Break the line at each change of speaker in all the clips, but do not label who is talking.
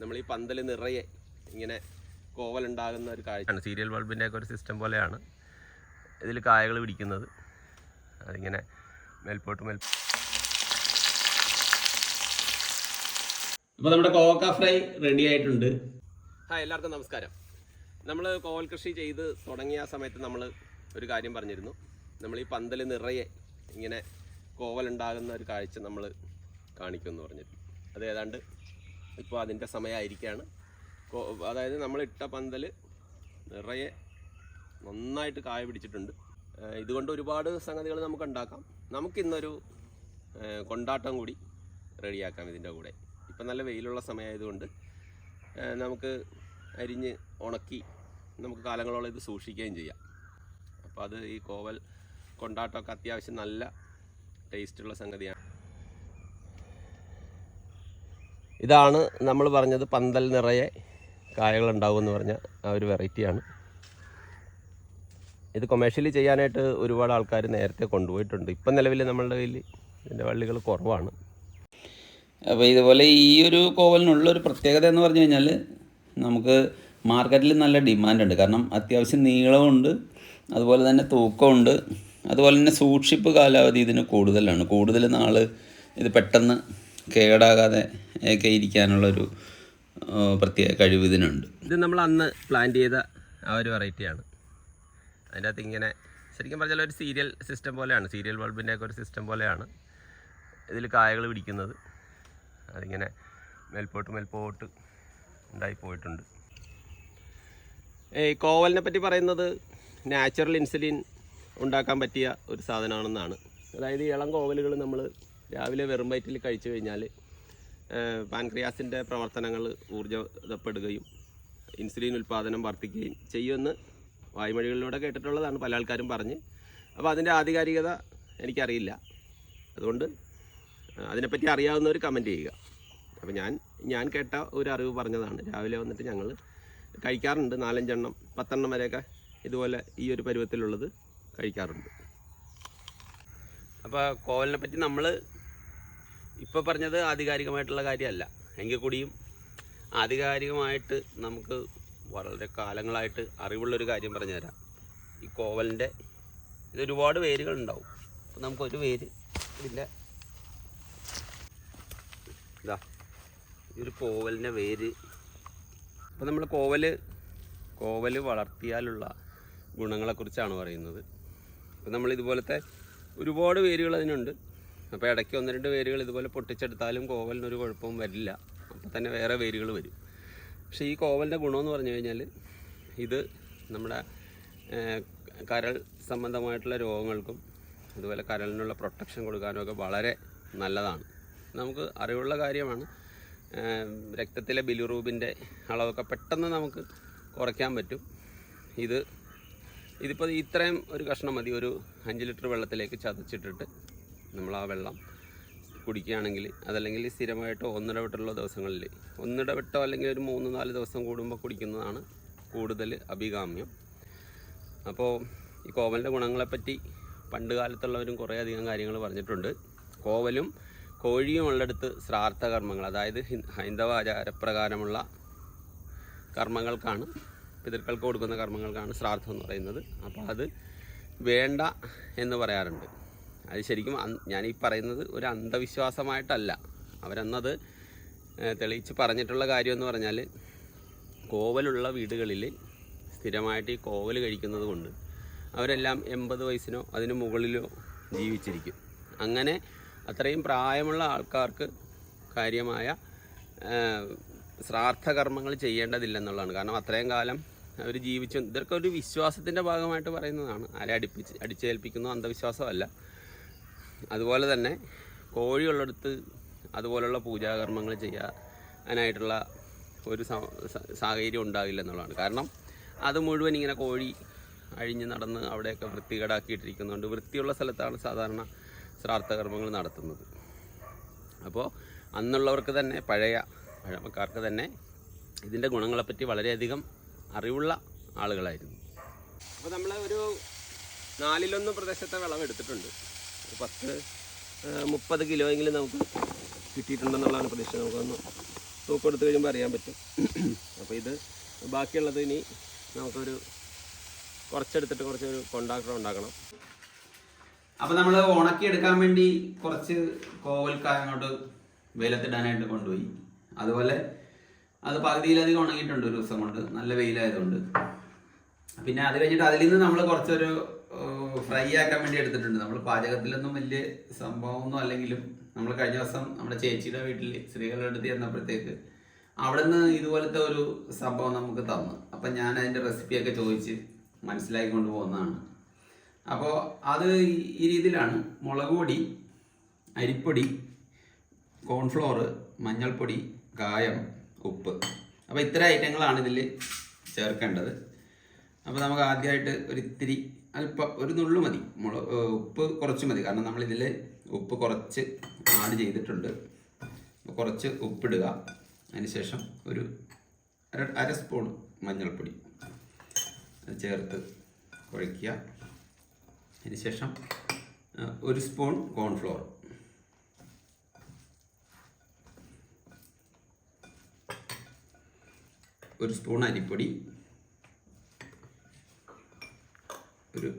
നമ്മൾ ഈ പന്തൽ നിറയെ ഇങ്ങനെ കോവലുണ്ടാകുന്ന ഒരു കാഴ്ചയാണ് സീരിയൽ ബൾബിന്റെ ഒക്കെ ഒരു സിസ്റ്റം പോലെയാണ് ഇതിൽ കായകൾ പിടിക്കുന്നത്. അതിങ്ങനെ മേൽപോട്ട് മേൽ അപ്പോൾ നമ്മുടെ കോവക്ക ഫ്രൈ റെഡി ആയിട്ടുണ്ട്. ഹായ് എല്ലാവർക്കും നമസ്കാരം. നമ്മൾ കോവൽ കൃഷി ചെയ്ത് തുടങ്ങിയ സമയത്ത് നമ്മൾ ഒരു കാര്യം പറഞ്ഞിരുന്നു. നമ്മൾ ഈ പന്തൽ നിറയെ ഇങ്ങനെ കോവലുണ്ടാകുന്ന ഒരു കാഴ്ച നമ്മൾ കാണിക്കുമെന്ന് പറഞ്ഞിരുന്നു. അത് ഏതാണ്ട് ഇപ്പോൾ അതിന്റെ സമയമായിരിക്കുകയാണ് അതായത് നമ്മൾ ഇട്ട പന്തൽ നിറയെ നന്നായിട്ട് കായ പിടിച്ചിട്ടുണ്ട്. ഇതുകൊണ്ട് ഒരുപാട് സംഗതികൾ നമുക്ക് ഉണ്ടാക്കാം നമുക്കിന്നൊരു കൊണ്ടാട്ടം കൂടി റെഡിയാക്കാം ഇതിന്റെ കൂടെ. ഇപ്പം നല്ല വെയിലുള്ള സമയമായതുകൊണ്ട് നമുക്ക് അരിഞ്ഞ് ഉണക്കി നമുക്ക് കാലങ്ങളോളം ഇത് സൂക്ഷിക്കുകയും ചെയ്യാം. അപ്പോൾ അത് ഈ കോവൽ കൊണ്ടാട്ടമൊക്കെ അത്യാവശ്യം നല്ല ടേസ്റ്റുള്ള സംഗതിയാണ്. ഇതാണ് നമ്മൾ പറഞ്ഞത് പന്തൽ നിറയെ കായകൾ ഉണ്ടാവുമെന്ന് പറഞ്ഞ ആ ഒരു വെറൈറ്റിയാണ്. ഇത് കൊമേഴ്ഷ്യലി ചെയ്യാനായിട്ട് ഒരുപാട് ആൾക്കാർ നേരത്തെ കൊണ്ടുപോയിട്ടുണ്ട്. ഇപ്പം നിലവിൽ നമ്മളുടെ കയ്യിൽ ഇതിന്റെ വള്ളികൾ കുറവാണ്.
അപ്പോൾ ഇതുപോലെ ഈ ഒരു കോവലിനുള്ള ഒരു പ്രത്യേകത എന്ന് പറഞ്ഞു കഴിഞ്ഞാൽ നമുക്ക് മാർക്കറ്റിൽ നല്ല ഡിമാൻഡുണ്ട്. കാരണം അത്യാവശ്യം നീളമുണ്ട് അതുപോലെ തന്നെ തൂക്കമുണ്ട് അതുപോലെ തന്നെ സൂക്ഷിപ്പ് കാലാവധി ഇതിന് കൂടുതലാണ്. കൂടുതൽ നാൾ ഇത് പെട്ടെന്ന് കേടാകാതെ ഒക്കെ ഇരിക്കാനുള്ളൊരു പ്രത്യേക കഴിവ് ഇതിനുണ്ട്.
ഇത് നമ്മൾ അന്ന് പ്ലാൻ ചെയ്ത ആ ഒരു വെറൈറ്റിയാണ് അതിന്റെ അകത്ത് ഇങ്ങനെ ശരിക്കും പറഞ്ഞാൽ ഒരു സീരിയൽ സിസ്റ്റം പോലെയാണ്. സീരിയൽ ബൾബിന്റെ ഒക്കെ ഒരു സിസ്റ്റം പോലെയാണ് ഇതിൽ കായകൾ പിടിക്കുന്നത്. അതിങ്ങനെ മേൽപോട്ട് മേൽപോട്ട് ഉണ്ടായി പോയിട്ടുണ്ട്. ഈ കോവലിനെ പറ്റി പറയുന്നത് നാച്ചുറൽ ഇൻസുലിൻ ഉണ്ടാക്കാൻ പറ്റിയ ഒരു സാധനമാണെന്നാണ്. അതായത് ഇളം കോവലുകൾ നമ്മൾ രാവിലെ വെറും വയറ്റിൽ കഴിച്ചു കഴിഞ്ഞാൽ പാൻക്രിയാസിന്റെ പ്രവർത്തനങ്ങൾ ഊർജപ്പെടുകയും ഇൻസുലിൻ ഉൽപ്പാദനം വർദ്ധിക്കുകയും ചെയ്യുമെന്ന് വായ്മൊഴികളിലൂടെ കേട്ടിട്ടുള്ളതാണ് പല ആൾക്കാരും പറഞ്ഞ്. അപ്പോൾ അതിന്റെ ആധികാരികത എനിക്കറിയില്ല. അതുകൊണ്ട് അതിനെപ്പറ്റി അറിയാവുന്നവർ കമന്റ് ചെയ്യുക. അപ്പോൾ ഞാൻ ഞാൻ കേട്ട ഒരു അറിവ് പറഞ്ഞതാണ്. രാവിലെ വന്നിട്ട് ഞങ്ങൾ കഴിക്കാറുണ്ട്. നാലഞ്ചെണ്ണം പത്തെണ്ണം വരെയൊക്കെ ഇതുപോലെ ഈ ഒരു പരുവത്തിലുള്ളത് കഴിക്കാറുണ്ട്. അപ്പോൾ കോവലിനെ പറ്റി നമ്മൾ ഇപ്പോൾ പറഞ്ഞത് ആധികാരികമായിട്ടുള്ള കാര്യമല്ല. എങ്കിൽ കൂടിയും ആധികാരികമായിട്ട് നമുക്ക് വളരെ കാലങ്ങളായിട്ട് അറിവുള്ളൊരു കാര്യം പറഞ്ഞുതരാം. ഈ കോവലിന്റെ ഇതൊരുപാട് വേരുകളുണ്ടാവും. അപ്പോൾ നമുക്കൊരു വേര് ഇതിന്റെ ഇതാ ഒരു കോവലിന്റെ വേര്. അപ്പോൾ നമ്മൾ കോവൽ കോവൽ വളർത്തിയാലുള്ള ഗുണങ്ങളെക്കുറിച്ചാണ് പറയുന്നത്. അപ്പോൾ നമ്മൾ ഇതുപോലത്തെ ഒരുപാട് വേരുകൾ അതിനുണ്ട്. അപ്പോൾ ഇടയ്ക്ക് ഒന്ന് രണ്ട് വേരുകൾ ഇതുപോലെ പൊട്ടിച്ചെടുത്താലും കോവലിനൊരു കുഴപ്പവും വരില്ല. അപ്പോൾ തന്നെ വേറെ വേരുകൾ വരും. പക്ഷേ ഈ കോവലിന്റെ ഗുണമെന്ന് പറഞ്ഞു കഴിഞ്ഞാൽ ഇത് നമ്മുടെ കരൾ സംബന്ധമായിട്ടുള്ള രോഗങ്ങൾക്കും അതുപോലെ കരളിനുള്ള പ്രൊട്ടക്ഷൻ കൊടുക്കാനും ഒക്കെ വളരെ നല്ലതാണ്. നമുക്ക് അറിവുള്ള കാര്യമാണ് രക്തത്തിലെ ബിലിറൂബിന്റെ അളവൊക്കെ പെട്ടെന്ന് നമുക്ക് കുറയ്ക്കാൻ പറ്റും. ഇത് ഇതിപ്പോൾ ഇത്രയും ഒരു കഷ്ണം മതി ഒരു അഞ്ച് ലിറ്റർ വെള്ളത്തിലേക്ക് ചതച്ചിട്ടിട്ട്. നമ്മൾ ആ വെള്ളം കുടിക്കുകയാണെങ്കിൽ അതല്ലെങ്കിൽ സ്ഥിരമായിട്ടോ ഒന്നിടവിട്ടുള്ള ദിവസങ്ങളിൽ ഒന്നിടവിട്ടോ അല്ലെങ്കിൽ ഒരു മൂന്ന് നാല് ദിവസം കൂടുമ്പോൾ കുടിക്കുന്നതാണ് കൂടുതൽ അഭികാമ്യം. അപ്പോൾ ഈ കോവലിന്റെ ഗുണങ്ങളെപ്പറ്റി പണ്ട് കാലത്തുള്ളവരും കുറേയധികം കാര്യങ്ങൾ പറഞ്ഞിട്ടുണ്ട്. കോവലും കോഴിയും ഉള്ളിടത്ത് ശ്രാർത്ഥ കർമ്മങ്ങൾ അതായത് ഹൈന്ദവ ആചാരപ്രകാരമുള്ള കർമ്മങ്ങൾക്കാണ് പിതൃക്കൾക്ക് കൊടുക്കുന്ന കർമ്മങ്ങൾക്കാണ് ശ്രാദ്ധം എന്ന് പറയുന്നത്. അപ്പോൾ അത് വേണ്ട എന്ന് പറയാറുണ്ട്. അത് ശരിക്കും ഞാൻ ഈ പറയുന്നത് ഒരു അന്ധവിശ്വാസമായിട്ടല്ല. അവരന്നത് തെളിയിച്ച് പറഞ്ഞിട്ടുള്ള കാര്യം എന്ന് പറഞ്ഞാൽ കോവലുള്ള വീടുകളിൽ സ്ഥിരമായിട്ട് ഈ കോവൽ കഴിക്കുന്നത് കൊണ്ട് അവരെല്ലാം എൺപത് വയസ്സിനോ അതിന് മുകളിലോ ജീവിച്ചിരിക്കും. അങ്ങനെ അത്രയും പ്രായമുള്ള ആൾക്കാർക്ക് കാര്യമായ ശ്രാർത്ഥകർമ്മങ്ങൾ ചെയ്യേണ്ടതില്ലെന്നുള്ളതാണ്. കാരണം അത്രയും കാലം അവർ ജീവിച്ചു. ഇതൊക്കെ ഒരു വിശ്വാസത്തിന്റെ ഭാഗമായിട്ട് പറയുന്നതാണ്. ആരെ അടുപ്പിച്ച് അടിച്ചേൽപ്പിക്കുന്ന അന്ധവിശ്വാസമല്ല. അതുപോലെ തന്നെ കോഴിയുള്ളിടത്ത് അതുപോലുള്ള പൂജാകർമ്മങ്ങൾ ചെയ്യാനായിട്ടുള്ള ഒരു സാഹചര്യം ഉണ്ടാകില്ല എന്നുള്ളതാണ്. കാരണം അത് മുഴുവൻ ഇങ്ങനെ കോഴി അഴിഞ്ഞ് നടന്ന് അവിടെയൊക്കെ വൃത്തികേടാക്കിയിട്ടിരിക്കുന്നുണ്ട്. വൃത്തിയുള്ള സ്ഥലത്താണ് സാധാരണ ശ്രാർത്ഥകർമ്മങ്ങൾ നടത്തുന്നത്. അപ്പോൾ അന്നുള്ളവർക്ക് തന്നെ പഴയ പഴമക്കാർക്ക് തന്നെ ഇതിന്റെ ഗുണങ്ങളെപ്പറ്റി വളരെയധികം അറിവുള്ള ആളുകളായിരുന്നു. അപ്പോൾ നമ്മൾ ഒരു നാലിലൊന്ന് പ്രദേശത്തെ വിളവ് എടുത്തിട്ടുണ്ട് ഒരു പത്ത് മുപ്പത് കിലോയെങ്കിലും നമുക്ക് കിട്ടിയിട്ടുണ്ടെന്നുള്ളതാണ് പ്രതീക്ഷ. നമുക്കൊന്ന്
തൂക്കം എടുത്ത് കഴിയുമ്പോൾ അറിയാൻ പറ്റും. അപ്പോൾ ഇത് ബാക്കിയുള്ളത് ഇനി നമുക്കൊരു കുറച്ചെടുത്തിട്ട് കുറച്ചൊരു കോണ്ടാക്ടർ ഉണ്ടാക്കണം.
അപ്പോൾ നമ്മൾ ഉണക്കി എടുക്കാൻ വേണ്ടി കുറച്ച് കോവൽക്കായ അങ്ങോട്ട് വെയിലത്തിടാനായിട്ട് കൊണ്ടുപോയി. അതുപോലെ അത് പകുതിയിലധികം ഉണങ്ങിയിട്ടുണ്ട് ഒരു ദിവസം കൊണ്ട്. നല്ല വെയിലായതുകൊണ്ട്. പിന്നെ അത് കഴിഞ്ഞിട്ട് അതിൽ നിന്ന് നമ്മൾ കുറച്ചൊരു ഫ്രൈ ആക്കാൻ വേണ്ടി എടുത്തിട്ടുണ്ട്. നമ്മൾ പാചകത്തിലൊന്നും വലിയ സംഭവമൊന്നും അല്ലെങ്കിലും നമ്മൾ കഴിഞ്ഞ ദിവസം നമ്മുടെ ചേച്ചിയുടെ വീട്ടിൽ സ്ത്രീകളുടെ അടുത്ത് ചെന്നപ്പോഴത്തേക്ക് അവിടെ നിന്ന് ഇതുപോലത്തെ ഒരു സംഭവം നമുക്ക് തന്നു. അപ്പം ഞാൻ അതിന്റെ റെസിപ്പിയൊക്കെ ചോദിച്ച് മനസ്സിലാക്കി കൊണ്ടുപോകുന്നതാണ് അപ്പോൾ അത് ഈ- ഈ രീതിയിലാണ്. മുളക് പൊടി അരിപ്പൊടി കോൺഫ്ലോർ മഞ്ഞൾപ്പൊടി കായം ഉപ്പ്. അപ്പോൾ ഇത്ര ഐറ്റങ്ങളാണ് ഇതിൽ ചേർക്കേണ്ടത്. അപ്പോൾ നമുക്ക് ആദ്യമായിട്ട് ഒരു ഇത്തിരി അല്പം ഒരു നുള്ളു മതി. മുള ഉപ്പ് കുറച്ച് മതി. കാരണം നമ്മൾ നമ്മളിതിൽ ഉപ്പ് കുറച്ച് ആഡ് ചെയ്തിട്ടുണ്ട്. കുറച്ച് ഉപ്പിടുക. അതിനുശേഷം ഒരു അര അര സ്പൂൺ മഞ്ഞൾപ്പൊടി ചേർത്ത് കുഴയ്ക്കുക. അതിനുശേഷം ഒരു സ്പൂൺ കോൺഫ്ലോർ. ഒരു സ്പൂൺ അരിപ്പൊടി. ഒരു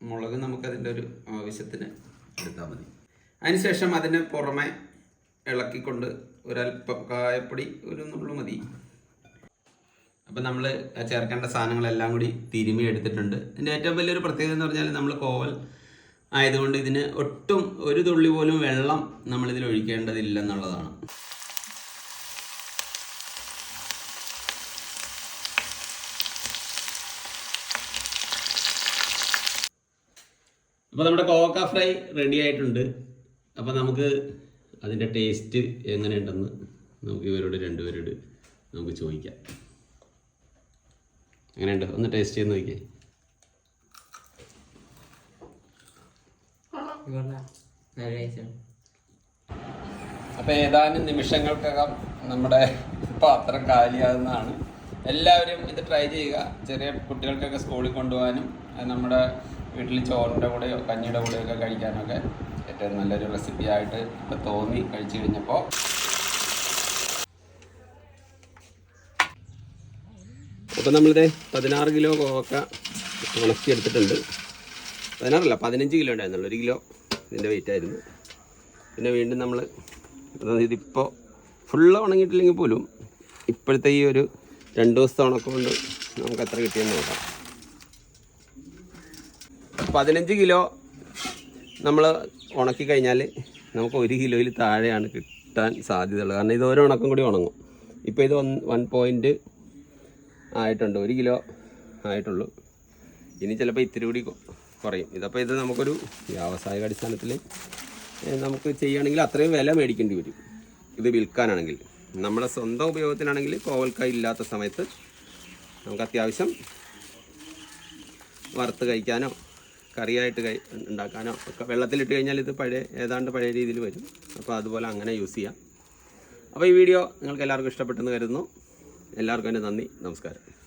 മുളക് നമുക്കതിന്റെ ഒരു ആവശ്യത്തിന് എടുത്താൽ മതി. അതിനുശേഷം അതിന് പുറമെ ഇളക്കിക്കൊണ്ട് ഒരല്പം കായപ്പൊടി ഒരു നുള്ളു മതി. അപ്പം നമ്മൾ ചേർക്കേണ്ട സാധനങ്ങളെല്ലാം കൂടി തിരുമി എടുത്തിട്ടുണ്ട്. ഇതിന്റെ ഏറ്റവും വലിയൊരു പ്രത്യേകത എന്ന് പറഞ്ഞാൽ നമ്മൾ കോവൽ ആയതുകൊണ്ട് ഇതിന് ഒട്ടും ഒരു തുള്ളി പോലും വെള്ളം നമ്മളിതിൽ ഒഴിക്കേണ്ടതില്ല എന്നുള്ളതാണ് അപ്പോൾ നമ്മുടെ കോക്ക ഫ്രൈ റെഡി ആയിട്ടുണ്ട്. അപ്പോൾ നമുക്ക് അതിന്റെ ടേസ്റ്റ് എങ്ങനെയുണ്ടെന്ന് നമുക്ക് ഇവരോട് രണ്ടുപേരോട് നമുക്ക് ചോദിക്കാം. എങ്ങനെയുണ്ട്? ഒന്ന് ടേസ്റ്റ് ചെയ്ത് നോക്കിയേ. അപ്പോൾ ഏതാനും നിമിഷങ്ങൾക്കകം നമ്മുടെ പാത്രം കാലിയാകുന്നതാണ്. എല്ലാവരും ഇത് ട്രൈ ചെയ്യുക. ചെറിയ കുട്ടികൾക്കൊക്കെ സ്കൂളിൽ കൊണ്ടുപോകാനും നമ്മുടെ വീട്ടിൽ ചോറിന്റെ കൂടെയോ കഞ്ഞിയുടെ കൂടെയോ ഒക്കെ കഴിക്കാനൊക്കെ ഏറ്റവും നല്ലൊരു റെസിപ്പി ആയിട്ട് ഇപ്പോൾ തോന്നി കഴിച്ചു കഴിഞ്ഞപ്പോൾ
അപ്പോൾ നമ്മളിത് പതിനാറ് കിലോ കോവക്ക ഉണക്കി എടുത്തിട്ടുണ്ട് പതിനാറല്ല പതിനഞ്ച് കിലോ ഉണ്ടായിരുന്നു ഒരു കിലോ ഇതിന്റെ വെയിറ്റ് ആയിരുന്നു. പിന്നെ വീണ്ടും നമ്മൾ ഇതിപ്പോൾ ഫുള്ള് ഉണങ്ങിയിട്ടില്ലെങ്കിൽ പോലും ഇപ്പോഴത്തെ ഈ ഒരു രണ്ട് ദിവസത്തെ ഉണക്കം കൊണ്ട് നമുക്ക് എത്ര കിട്ടിയെന്ന് നോക്കാം. പതിനഞ്ച് കിലോ നമ്മൾ ഉണക്കി കഴിഞ്ഞാൽ നമുക്ക് ഒരു കിലോയിൽ താഴെയാണ് കിട്ടാൻ സാധ്യതയുള്ളത്. കാരണം ഇത് ഓരോ ഉണക്കം കൂടി ഉണങ്ങും. ഇപ്പോൾ ഇത് വൺ വൺ ആയിട്ടുണ്ട്. ഒരു കിലോ ആയിട്ടുള്ളൂ. ഇനി ചിലപ്പോൾ ഇത്തിരി കൂടി കുറയും. ഇതപ്പോൾ ഇത് നമുക്കൊരു വ്യാവസായിക അടിസ്ഥാനത്തിൽ നമുക്ക് ചെയ്യുകയാണെങ്കിൽ അത്രയും വില മേടിക്കേണ്ടി വരും. ഇത് വിൽക്കാനാണെങ്കിൽ. നമ്മുടെ സ്വന്തം ഉപയോഗത്തിനാണെങ്കിൽ കോവൽക്കായ ഇല്ലാത്ത സമയത്ത് നമുക്ക് അത്യാവശ്യം വറുത്ത് കഴിക്കാനോ കറിയായിട്ട് കൈ ഉണ്ടാക്കാനോ ഒക്കെ വെള്ളത്തിലിട്ട് കഴിഞ്ഞാൽ ഇത് പഴയ ഏതാണ്ട് പഴയ രീതിയിൽ വരും. അപ്പോൾ അതുപോലെ അങ്ങനെ യൂസ് ചെയ്യാം. അപ്പോൾ ഈ വീഡിയോ നിങ്ങൾക്ക് എല്ലാവർക്കും ഇഷ്ടപ്പെട്ടെന്ന് കരുതുന്നു. എല്ലാവർക്കും എന്റെ നന്ദി. നമസ്കാരം.